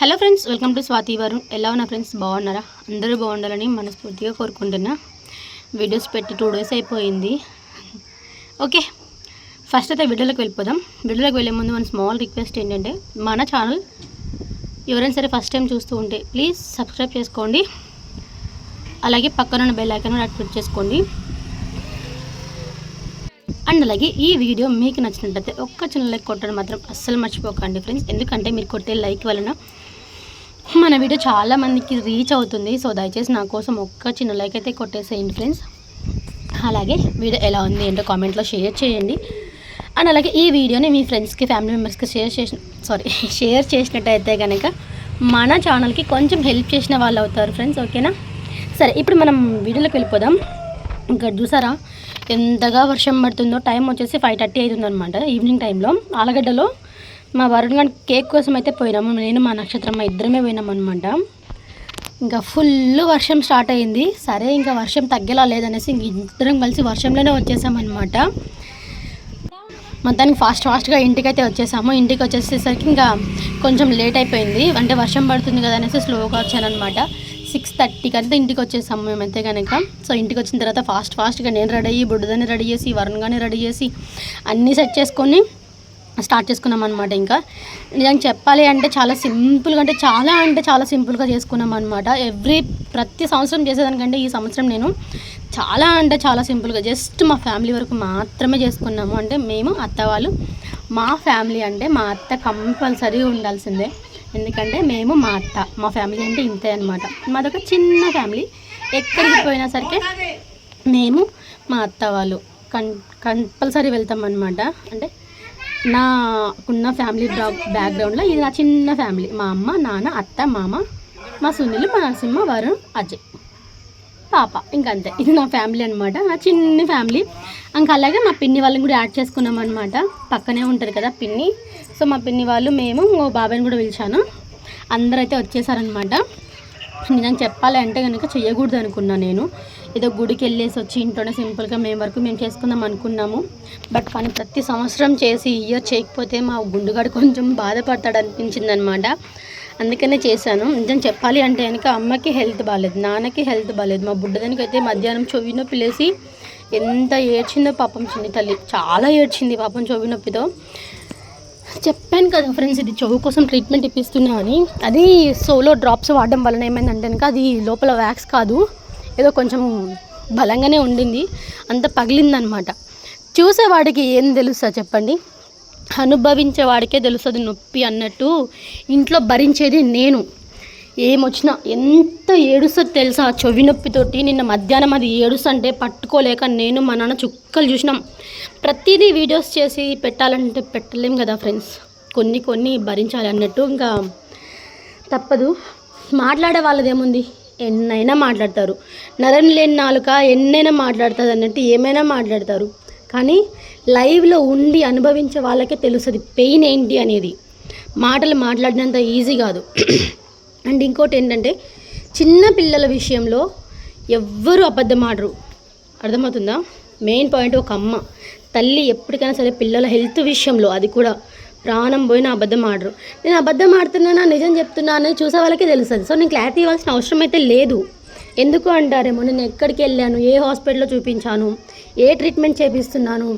Hello friends welcome to Swathi Varun ఎలా ఉన్నా friends బాగున్నారా? అందరూ బాగుండాలని మనస్ఫూర్తిగా కోరుకుంటున్నా. వీడియోస్ పెట్టి టూ డేస్ అయిపోయింది. ఓకే ఫస్ట్ అయితే వీడియోలోకి వెళ్ళిపోదాం. వీడియోలోకి వెళ్ళే ముందు మన స్మాల్ రిక్వెస్ట్ ఏంటంటే మన ఛానల్ ఎవరైనా సరే ఫస్ట్ టైం చూస్తూ ఉంటే ప్లీజ్ సబ్స్క్రైబ్ చేసుకోండి. అలాగే పక్కన ఉన్న బెల్ ఐకాన్ యాక్టివేట్ చేసుకోండి. అండ్ అలాగే ఈ వీడియో మీకు నచ్చినట్లయితే ఒక్క చిన్న లైక్ కొట్టడం మాత్రం అస్సలు మర్చిపోకండి ఫ్రెండ్స్ ఎందుకంటే మీరు కొట్టే లైక్ వలన మన వీడియో చాలా మందికి రీచ్ అవుతుంది. సో దయచేసి నా కోసం ఒక్క చిన్న లైక్ అయితే కొట్టేసేయండి ఫ్రెండ్స్ అలాగే వీడియో ఎలా ఉంది ఏంటో కామెంట్లో షేర్ చేయండి. అండ్ అలాగే ఈ వీడియోని మీ ఫ్రెండ్స్కి ఫ్యామిలీ మెంబర్స్కి షేర్ చేసిన సారీ షేర్ చేసినట్టయితే కనుక మన ఛానల్కి కొంచెం హెల్ప్ చేసిన వాళ్ళు అవుతారు ఫ్రెండ్స్ ఓకేనా సరే ఇప్పుడు మనం వీడియోలోకి వెళ్ళిపోదాం. ఇంకా చూసారా? ఎంతగా వర్షం పడుతుందో టైం వచ్చేసి ఫైవ్ థర్టీ అవుతుంది అనమాట ఈవినింగ్ టైంలో ఆలగడ్డలో మా వరుణ్ గారి కేక్ కోసం అయితే పోయినాము నేను మా నక్షత్రం మా ఇద్దరమే పోయినాం అనమాట ఇంకా ఫుల్ వర్షం స్టార్ట్ అయింది. సరే ఇంకా వర్షం తగ్గేలా లేదనేసి ఇంక ఇద్దరం కలిసి వర్షంలోనే వచ్చేసామన్నమాట మొత్తానికి ఫాస్ట్ ఫాస్ట్గా ఇంటికైతే వచ్చేసాము. ఇంటికి వచ్చేసేసరికి ఇంకా కొంచెం లేట్ అయిపోయింది. అంటే వర్షం పడుతుంది కదా అనేసి స్లోగా వచ్చానమాట సిక్స్ థర్టీకి అంతా ఇంటికి వచ్చేసాము మేమైతే కనుక సో ఇంటికి వచ్చిన తర్వాత ఫాస్ట్ ఫాస్ట్గా నేను రెడీ అయ్యి బుడ్డదని రెడీ చేసి వరుణ్ రెడీ చేసి అన్నీ సెట్ చేసుకొని స్టార్ట్ చేసుకున్నాం అనమాట ఇంకా. నిజంగా చెప్పాలి అంటే చాలా సింపుల్గా అంటే చాలా అంటే చాలా సింపుల్గా చేసుకున్నాం అనమాట ఎవ్రీ ప్రతి సంవత్సరం చేసేదానికంటే ఈ సంవత్సరం నేను చాలా అంటే చాలా సింపుల్గా జస్ట్ మా ఫ్యామిలీ వరకు మాత్రమే చేసుకున్నాము. అంటే మేము అత్త వాళ్ళు మా ఫ్యామిలీ అంటే మా అత్త కంపల్సరీ ఉండాల్సిందే. ఎందుకంటే మేము మా అత్త మా ఫ్యామిలీ అంటే ఇంతే అనమాట మాదొక చిన్న ఫ్యామిలీ. ఎక్కడికి పోయినా సరికే మేము మా అత్త వాళ్ళు కం కంపల్సరీ వెళ్తాం అనమాట అంటే నాకున్న ఫ్యామిలీ బ్యాక్గ్రౌండ్లో ఇది నా చిన్న ఫ్యామిలీ మా అమ్మ నాన్న అత్త మామ మా సునీల్ మా నరసింహ వరుణ్ అజయ్. పాప. ఇంకంతే. ఇది నా ఫ్యామిలీ అనమాట నా చిన్న ఫ్యామిలీ ఇంకా అలాగే మా పిన్ని వాళ్ళని కూడా యాడ్ చేసుకున్నాం అనమాట పక్కనే ఉంటారు కదా పిన్ని. సో మా పిన్ని వాళ్ళు మేము ఓ బాబాయ్ని కూడా పిలిచాను. అందరూ అయితే వచ్చేసారనమాట నిజంగా చెప్పాలి అంటే కనుక చేయకూడదు అనుకున్నా నేను. ఏదో గుడికి వెళ్ళేసి వచ్చి ఇంట్లోనే సింపుల్గా మేము వరకు మేము చేసుకుందాం అనుకున్నాము. బట్ కానీ ప్రతి సంవత్సరం చేసి ఇయర్ చేయకపోతే మా గుండుగాడు కొంచెం బాధపడతాడు అనిపించింది అనమాట అందుకనే చేశాను. నిజం చెప్పాలి అంటే కనుక అమ్మకి హెల్త్ బాగాలేదు నాన్నకి హెల్త్ బాగాలేదు మా బుడ్డదానికి అయితే మధ్యాహ్నం చెవి నొప్పి లేసి ఎంత ఏడ్చిందో పాపం చిన్ని తల్లి. చాలా ఏడ్చింది పాపం చెవి నొప్పితో. చెప్పాను కదా ఫ్రెండ్స్ ఇది చెవు కోసం ట్రీట్మెంట్ ఇప్పిస్తున్నా అని. అది సోలో డ్రాప్స్ వాడడం వలన ఏమైందంటే కనుక అది లోపల వ్యాక్స్ కాదు. ఏదో కొంచెం బలంగానే ఉండింది అంత పగిలిందనమాట. చూసేవాడికి ఏం తెలుస్తా చెప్పండి? అనుభవించే వాడికే తెలుస్తుంది నొప్పి అన్నట్టు ఇంట్లో భరించేది నేను. ఏమొచ్చినా ఎంత ఏడుస్తుంది తెలుసా? చెవి నొప్పితోటి నిన్న మధ్యాహ్నం అది ఏడుస్తుంటే పట్టుకోలేక నేను మా నాన్న చుక్కలు చూసినాం. ప్రతిదీ వీడియోస్ చేసి పెట్టాలంటే పెట్టలేం కదా ఫ్రెండ్స్. కొన్ని కొన్ని భరించాలి అన్నట్టు ఇంకా తప్పదు. మాట్లాడే వాళ్ళది ఏముంది ఎన్నైనా మాట్లాడతారు. నరం లేని నాలుక ఎన్నైనా మాట్లాడుతుంది అన్నట్టు ఏమైనా మాట్లాడతారు. కానీ లైవ్లో ఉండి అనుభవించే వాళ్ళకే తెలుస్తుంది పెయిన్ ఏంటి అనేది. మాటలు మాట్లాడినంత ఈజీ కాదు. అండ్ ఇంకోటి ఏంటంటే చిన్న పిల్లల విషయంలో ఎవ్వరూ అబద్ధం ఆడరు. అర్థమవుతుందా? మెయిన్ పాయింట్ ఒక అమ్మ. తల్లి ఎప్పటికైనా సరే పిల్లల హెల్త్ విషయంలో అది కూడా ప్రాణం పోయి నా అబద్ధం ఆడరు. నేను అబద్ధం ఆడుతున్నానా నిజం చెప్తున్నాను చూసే వాళ్ళకే తెలుస్తుంది. సో నేను క్లారిటీ ఇవ్వాల్సిన అవసరం అయితే లేదు. ఎందుకు అంటారేమో నేను ఎక్కడికి వెళ్ళాను ఏ హాస్పిటల్లో చూపించాను ఏ ట్రీట్మెంట్ చేపిస్తున్నాను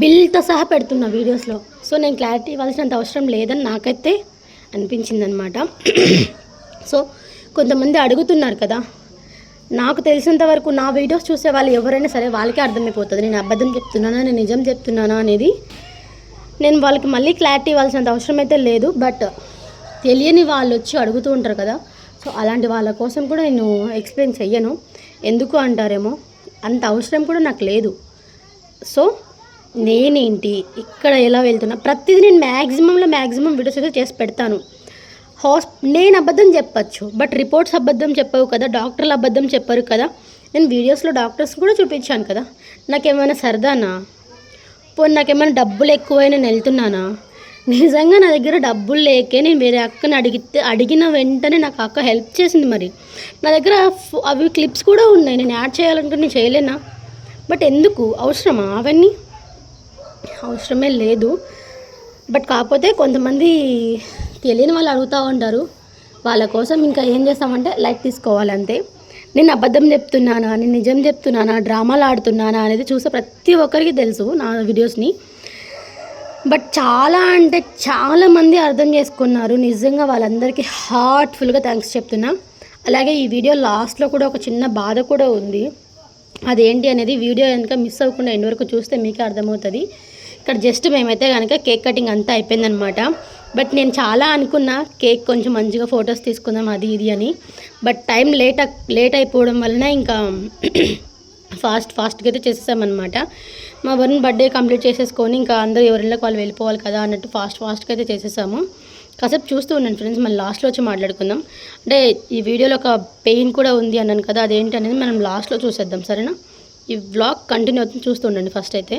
బిల్తో సహా పెడుతున్నా వీడియోస్లో. సో నేను క్లారిటీ ఇవ్వాల్సినంత అవసరం లేదని నాకైతే అనిపించింది అనమాట సో కొంతమంది అడుగుతున్నారు కదా నాకు తెలిసినంత వరకు నా వీడియోస్ చూసే వాళ్ళు ఎవరైనా సరే వాళ్ళకే అర్థమైపోతుంది. నేను అబద్ధం చెప్తున్నానా నేను నిజం చెప్తున్నానా అనేది నేను వాళ్ళకి మళ్ళీ క్లారిటీ ఇవ్వాల్సినంత అవసరం అయితే లేదు బట్ తెలియని వాళ్ళు వచ్చి అడుగుతూ ఉంటారు కదా. సో అలాంటి వాళ్ళ కోసం కూడా నేను ఎక్స్ప్లెయిన్ చెయ్యను. ఎందుకు అంటారేమో అంత అవసరం కూడా నాకు లేదు. సో నేనేంటి ఇక్కడ ఎలా వెళ్తున్నా ప్రతిదీ నేను మ్యాక్సిమంలో మ్యాక్సిమం వీడియోస్ అయితే చేసి పెడతాను. హాస్ నేను అబద్ధం చెప్పచ్చు బట్ రిపోర్ట్స్ అబద్ధం చెప్పవు కదా డాక్టర్లు అబద్ధం చెప్పరు కదా. నేను వీడియోస్లో డాక్టర్స్ కూడా చూపించాను కదా. నాకేమైనా సరదానా? పోనీ నాకేమైనా డబ్బులు ఎక్కువై నేను వెళ్తున్నానా నిజంగా నా దగ్గర డబ్బులు లేకే నేను వేరే అక్కని అడిగితే అడిగిన వెంటనే నాకు అక్క హెల్ప్ చేసింది మరి. నా దగ్గర అవి క్లిప్స్ కూడా ఉన్నాయి. నేను యాడ్ చేయాలంటే నేను చేయలేనా? బట్ ఎందుకు? అవసరమా అవన్నీ? అవసరమే లేదు. బట్ కాకపోతే కొంతమంది తెలియని వాళ్ళు అడుగుతూ ఉంటారు. వాళ్ళ కోసం ఇంకా ఏం చేస్తామంటే లైట్ తీసుకోవాలి అంతే నేను అబద్ధం చెప్తున్నానా? నేను నిజం చెప్తున్నానా? డ్రామాలు ఆడుతున్నానా? అనేది చూసే ప్రతి ఒక్కరికి తెలుసు నా వీడియోస్ని. బట్ చాలా అంటే చాలామంది అర్థం చేసుకున్నారు. నిజంగా వాళ్ళందరికీ హార్ట్ఫుల్గా థ్యాంక్స్ చెప్తున్నా. అలాగే ఈ వీడియో లాస్ట్లో కూడా ఒక చిన్న బాధ కూడా ఉంది. అదేంటి అనేది వీడియో కనుక మిస్ అవ్వకుండా ఎండ్ వరకు చూస్తే మీకే అర్థమవుతుంది. ఇక్కడ జస్ట్ మేమైతే కనుక కేక్ కటింగ్ అంతా అయిపోయిందనమాట బట్ నేను చాలా అనుకున్నా కేక్ కొంచెం మంచిగా ఫొటోస్ తీసుకుందాం అది ఇది అని. బట్ టైం లేట్ లేట్ అయిపోవడం వలన ఇంకా ఫాస్ట్ ఫాస్ట్గా అయితే చేసేసామన్నమాట. మా వరుణ్ బర్త్డే కంప్లీట్ చేసేసుకొని ఇంకా అందరూ ఎవరిళ్ళకి వాళ్ళు వెళ్ళిపోవాలి కదా అన్నట్టు ఫాస్ట్ ఫాస్ట్గా అయితే చేసేసాము. కాసేపు చూస్తూ ఉన్నాను ఫ్రెండ్స్ మనం లాస్ట్లో వచ్చి మాట్లాడుకుందాం. అంటే ఈ వీడియోలో ఒక పెయిన్ కూడా ఉంది అన్నాను కదా అదేంటి అనేది మనం లాస్ట్లో చూసేద్దాం సరేనా? ఈ బ్లాగ్ కంటిన్యూ అవుతుంది చూస్తూ ఉండండి ఫస్ట్ అయితే.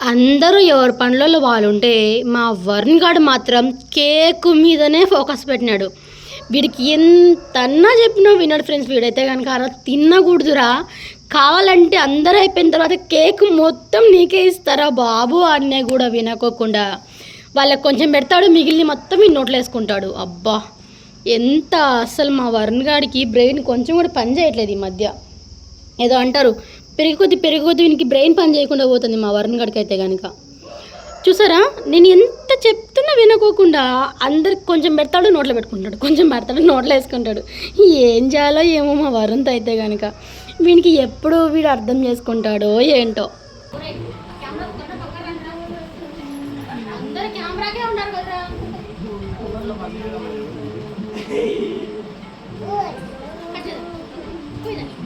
అందరూ ఎవరి పనులలో వాళ్ళు ఉంటే మా వరుణ్ గాడు మాత్రం కేకు మీదనే ఫోకస్ పెట్టినాడు. వీడికి ఎంతన్నా చెప్పినా విన్నాడు ఫ్రెండ్స్ వీడైతే కనుక అలా తినకూడదురా. కావాలంటే అందరూ అయిపోయిన తర్వాత కేక్ మొత్తం నీకే ఇస్తారా బాబు అన్నే కూడా వినకోకుండా. వాళ్ళకి కొంచెం పెడతాడు మిగిలిన మొత్తం ఈ నోట్లో వేసుకుంటాడు. అబ్బా! ఎంత అసలు మా వరుణ్ గాడికి బ్రెయిన్ కొంచెం కూడా పని చేయట్లేదు ఈ మధ్య. ఏదో అంటారు పెరిగి కొద్ది పెరిగి కొద్ది వీనికి బ్రెయిన్ పని చేయకుండా పోతుంది మా వరుణ్ గడికి అయితే కనుక చూసారా? నేను ఎంత చెప్తున్నా వినుకోకుండా అందరికి కొంచెం పెడతాడు నోట్లో పెట్టుకుంటాడు. కొంచెం పెడతాడు నోట్లో వేసుకుంటాడు. ఏం చేయాలో ఏమో మా వరుణ్తో అయితే కనుక వీనికి ఎప్పుడు వీడు అర్థం చేసుకుంటాడో ఏంటో.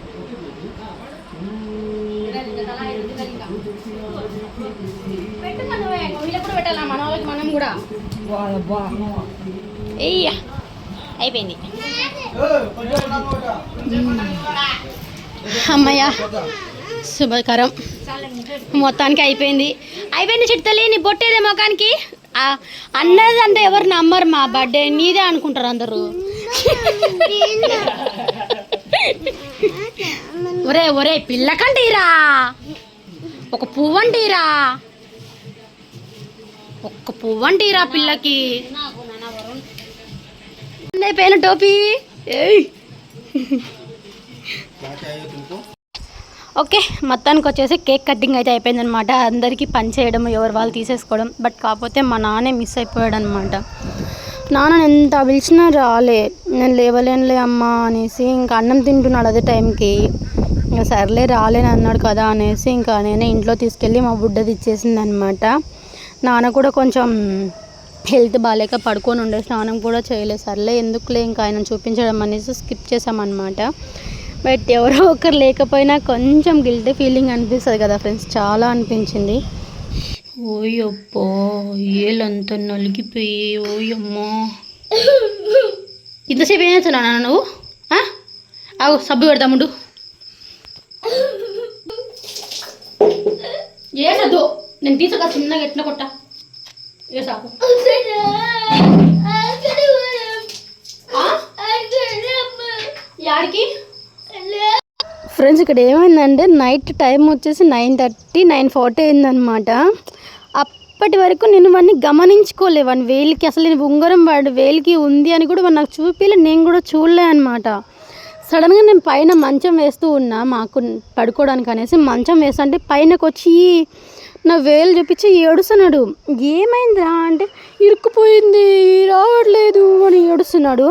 పెట్టాలా మన వాళ్ళకి మనం కూడా ఎయ్యా అయిపోయింది అమ్మయ్య శుభకరం మొత్తానికి అయిపోయింది అయిపోయింది చిట్టతల్లి నీ బొట్టేదే మొఖానికి అన్నది అంటే ఎవరు నమ్మరు మా బర్త్డే నీదే అనుకుంటారు అందరూ ఒరే ఒరే పిల్లకంటీరా ఒక పువ్వండిరా ఒక్క పువ్వు పిల్లకి? అయిపోయిన టోపీ. ఏయ్. ఓకే మొత్తానికి వచ్చేసి కేక్ కటింగ్ అయితే అయిపోయిందనమాట అందరికీ పని చేయడం ఎవరు వాళ్ళు తీసేసుకోవడం బట్ కాకపోతే మా నాన్నే మిస్ అయిపోయాడు అనమాట నాన్న ఎంత పిలిచినా రాలే. నేను లేవలేనులే అమ్మా అనేసి ఇంకా అన్నం తింటున్నాడు అదే టైంకి. ఇంకా సర్లే రాలేను అన్నాడు కదా అనేసి ఇంకా నేనే ఇంట్లో తీసుకెళ్ళి మా బుడ్డది ఇచ్చేసింది అనమాట నాన్న కూడా కొంచెం హెల్త్ బాగాలేక పడుకొని ఉండే స్నానం కూడా చేయలేదు సర్లే ఎందుకులే ఇంకా ఆయన చూపించడం అనేసి స్కిప్ చేసామన్నమాట బట్ ఎవరో ఒకరు లేకపోయినా కొంచెం గిల్టీ ఫీలింగ్ అనిపిస్తుంది కదా ఫ్రెండ్స్ చాలా అనిపించింది. ఓయప్పో ఏళ్ళంతా నలిగిపోయి ఓయమ్మో. ఇంతసేపు ఏం చేస్తున్నానా నువ్వు? ఆ? సబ్బు పెడతాముడు ఏ నేను తీసుక చిన్నగా ఎట్లా కొట్ట? ఏ సాకు? యాడికి? ఫ్రెండ్స్ ఇక్కడ ఏమైందంటే నైట్ టైం వచ్చేసి నైన్ థర్టీ నైన్ ఫార్టీ అయిందనమాట అప్పటి వరకు నేను వాడిని గమనించుకోలే. వాడిని వేలికి అసలు నేను ఉంగరం వాడి వేలికి ఉంది అని కూడా వాడు నాకు చూపిలే నేను కూడా చూడలే అనమాట సడన్గా నేను పైన మంచం వేస్తూ ఉన్నా మాకు పడుకోవడానికి అనేసి మంచం వేస్తుంటే పైనకు వచ్చి నా వేలు చూపించి ఏడుస్తున్నాడు. ఏమైందిరా అంటే ఇరుక్కుపోయింది రావట్లేదు అని ఏడుస్తున్నాడు.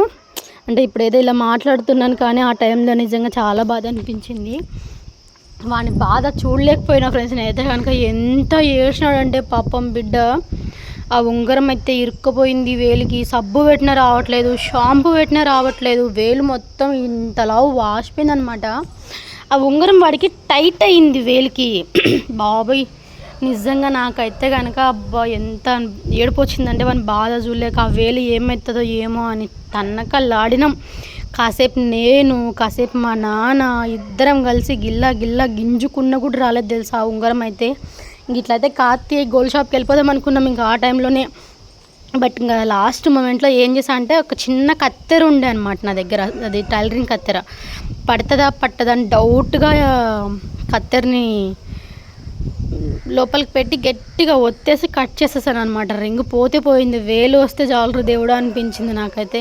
అంటే ఇప్పుడు ఏదో ఇలా మాట్లాడుతున్నాను కానీ ఆ టైంలో నిజంగా చాలా బాధ అనిపించింది. వాని బాధ చూడలేకపోయినా ఫ్రెండ్స్ నేనైతే కనుక ఎంత ఏడ్చినాడంటే పాపం బిడ్డ. ఆ ఉంగరం అయితే ఇరుక్కుపోయింది వేలికి. సబ్బు పెట్టినా రావట్లేదు షాంపూ పెట్టినా రావట్లేదు. వేలు మొత్తం ఇంతలా వాసిపోయింది అనమాట ఆ ఉంగరం వాడికి టైట్ అయింది వేలికి. బాబాయ్ నిజంగా నాకైతే కనుక అబ్బా ఎంత ఏడుపు వచ్చిందంటే వాని బాధ చూడలేక ఆ వేలు ఏమవుతుందో ఏమో అని తన్నకల్లాడినాం కాసేపు నేను కాసేపు మా నాన్న ఇద్దరం కలిసి గిల్లా గిల్లా గింజుకున్న కూడా రాలేదు తెలుసా ఆ ఉంగరం అయితే. ఇట్లయితే కార్తీక్ గోల్డ్ షాప్కి వెళ్ళిపోదాం అనుకున్నాం ఇంకా ఆ టైంలోనే. బట్ ఇంకా లాస్ట్ మూమెంట్లో ఏం చేసా అంటే ఒక చిన్న కత్తెర ఉండే అనమాట నా దగ్గర అది టైలరింగ్ కత్తెర. పడుతుందా పట్టదా అని డౌట్గా కత్తెరని లోపలికి పెట్టి గట్టిగా ఒత్తేసి కట్ చేసేసాను అనమాట రింగ్ పోతే పోయింది వేలు వస్తే చాలు దేవుడా అనిపించింది నాకైతే.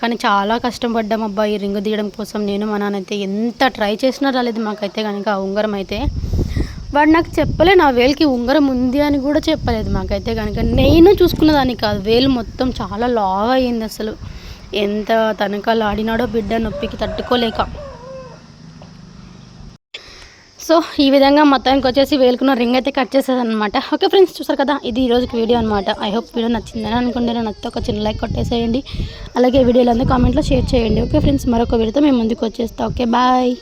కానీ చాలా కష్టపడ్డాం అబ్బా ఈ రింగ్ తీయడం కోసం. నేను మా నాన్నైతే ఎంత ట్రై చేసినా రాలేదు మాకైతే కనుక ఆ ఉంగరం అయితే. వాడు నాకు చెప్పలే నా వేలికి ఉంగరం ఉంది అని కూడా చెప్పలేదు మాకైతే కనుక. నేను చూసుకున్నదాన్ని కాదు వేలు మొత్తం చాలా లావ్ అయ్యింది అసలు. ఎంత తనకాలు ఆడినాడో బిడ్డ నొప్పికి తట్టుకోలేక. సో ఈ విధంగా మొత్తానికి వచ్చేసి వేలుకున్న రింగ్ అయితే కట్ చేసేది అనమాట ఓకే ఫ్రెండ్స్ చూసారు కదా? ఇది ఈరోజుకి వీడియో అనమాట ఐ హోప్ వీడియో నచ్చిందని అనుకుంటే నచ్చితే ఒక చిన్న లైక్ కొట్టేసేయండి. అలాగే వీడియోలు అందరూ కామెంట్లో షేర్ చేయండి. ఓకే ఫ్రెండ్స్ మరొక వీడియోతో మేము ముందుకు వచ్చేస్తాం. Okay bye